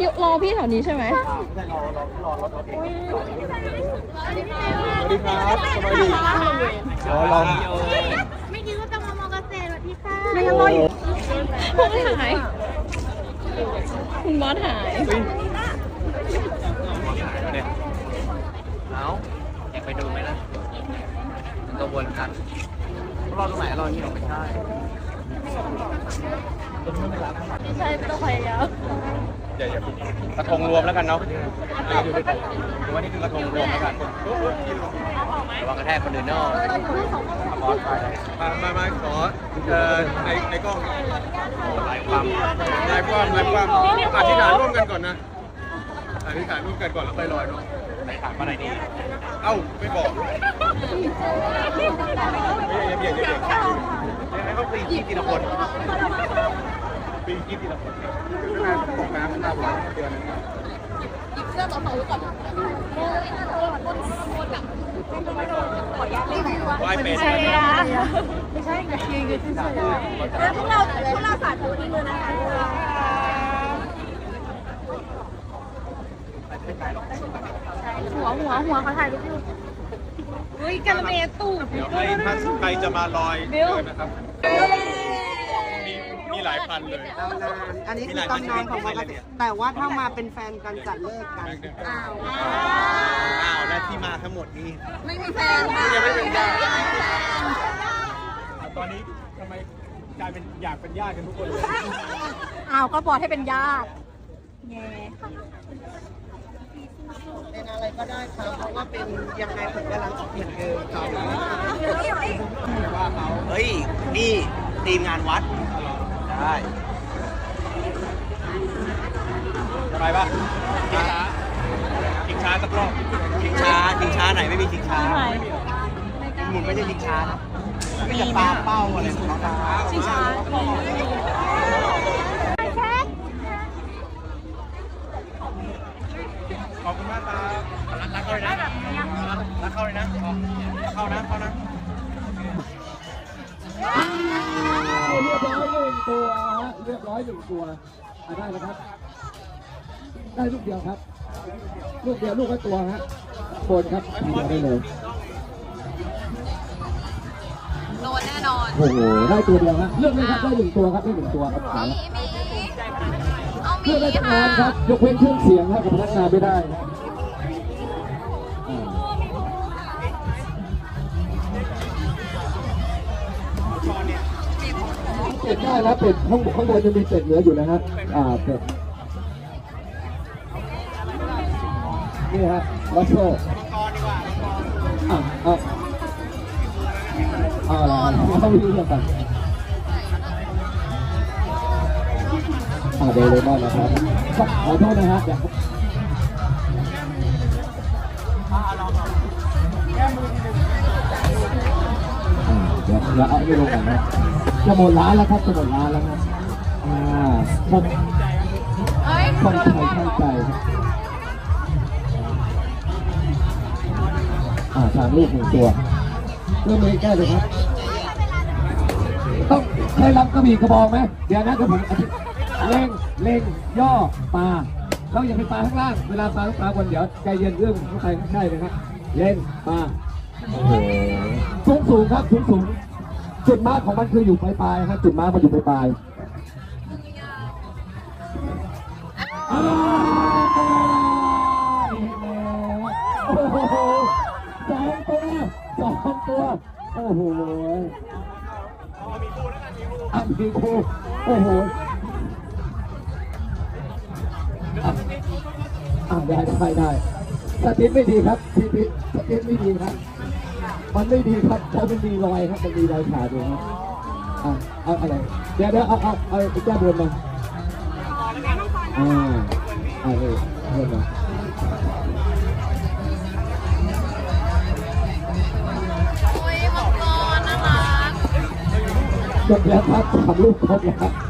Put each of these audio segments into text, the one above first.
อยู่รอพี่แถวนี้ใช่ไหมสวัสดีครับสบายดีรอรอไม่คิดว่าจะมามอเกษตรสวัสดีค่ะไม่งั้นรออยู่พวกหายคุณบอสหายเนี่ยเอาอยากไปดูไหมล่ะกระบวนการรอตรงไหนรอที่เราไม่ใช่ไม่ใช่ไม่ต้องพยายาม อย่าอย่ากระทงรวมแล้วกันเนาะหรือว่านี่คือกระทงรวมแล้วกันระวังกระแทกคนอื่นเนอะมามามาขอเอ่อในในกล้องหลายความนายความนายความอธิษฐานร่วมกันก่อนนะอธิษฐานร่วมกันก่อนแล้วค่อยลอยเนาะไหนถามว่าไหนดีเอ้าไม่บอกไม่อย่าเบียดอย่าเบียดให้เขาฟรีทีละคน ปีกี้ทีละคนงานตกน้ำหน้าบ้านเดือนนึงไหว้เป็นใช่ยาแล้วพวกเราพวกเราสาธุนี่เลยนะคะหัวหัวหัวเขาถ่ายรูปอยู่เฮ้ยกะละเมตูดเดี๋ยวให้ถ้าใครจะมาลอยเดินนะครับ หลายพันเลย ตำนานอันนี้คือตำนานของมันก็แต่ว่าถ้ามาเป็นแฟนกันจะเลิกกัน อ้าวอ้าวและที่มาทั้งหมดนี้ ไม่มีแฟนค่ะยังไม่เป็นญาติตอนนี้ทำไมกลายเป็นอยากเป็นญาติกันทุกคนเลยอ้าวก็บอสให้เป็นญาติเป็นอะไรก็ได้ครับเพราะว่าเป็นยังไงผมก็รักเหมือนเดิมครับเฮ้ย นี่ทีมงานวัด ได้สบายปะชิงช้าสักรอบชิงช้าชิงช้าไหนไม่มีชิงช้าหมุนไม่ใช่ชิงช้านะไม่จะปาเป้าอะไรของเขานะชิงช้าขอบคุณมากครับรักเข้าเลยนะรักเข้าเลยนะเข้านะเข้านะ ตัวฮะเรียบร้อยหนึ่งตัวอะได้แล้วครับ ได้ลูกเดียวครับ ลูกเดียวลูกละตัวฮะโคนครับทีเดียวได้เลยโดนแน่นอน โอ้โหได้ตัวเดียวฮะเลือกเลยครับได้หนึ่งตัวครับได้หนึ่งตัวครับขามีมีเอามีเลือกได้ทั้งค่ะร้านครับยกเว้นเครื่องเสียงครับกับพนักงานไม่ได้ครั ได้แล้วเป็ดข้างข้างบนจะมีเป็ดเหลืออยู่นะฮะอ่าเป็ดนี่ฮะลัสโซ่อะอะอาอะไรเอาต้องวิ่งกันอ่าเดลเลมอนนะครับขอโทษนะฮะเดี๋ยวอ่าเดี๋ยวเดี๋ยวเอาไม่ลงกันนะ จะหมดร้านแล้วครับจะหมดร้านแล้วครับอ่าคนเอ้ยคนไทยเข้าใจครับอ่าทางลูกหนึ่งตัวเรื่องนี้แก้เลยครับต้องใช้รับก็มีกระบองไหมเดี๋ยวนะเดี๋ยวผมอธิเล่งเล่งย่อปลาเราอย่าไปปลาข้างล่างเวลาปลาต้องปลาบนเดี๋ยวใจเย็นเรื่องข้างใครข้างใช่นะครับเล่งปลาโอ้โหสูงสูงครับสูงสูง จุดมาร์กของมันคืออยู่ปลายปลายๆครับจุดมาร์กมันอยู่ปลายปลายๆอ้าวโอ้โหสองตัวสองตัวโอ้โหอะมีครูโอ้โหอะอะได้ได้ได้สติไม่ดีครับสติสติไม่ดีครับ มันไม่ดีครับเพราะมันมีรอยครับมันมีรอยขาดอยู่ครับอะเอาอะไรเดี๋ยวเดี๋ยวเอาเอาเอาไอ้แก้บนมาอ่าเอาเลยเอาเลยมาโอ้ยมังกรน่ารักจบแล้วครับสามลูกครบแล้ว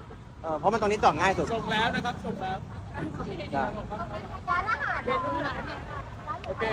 เออเพราะมันตรงนี้จอดง่ายสุดส่งแล้วนะครับส่งแล้ว ได้โอเค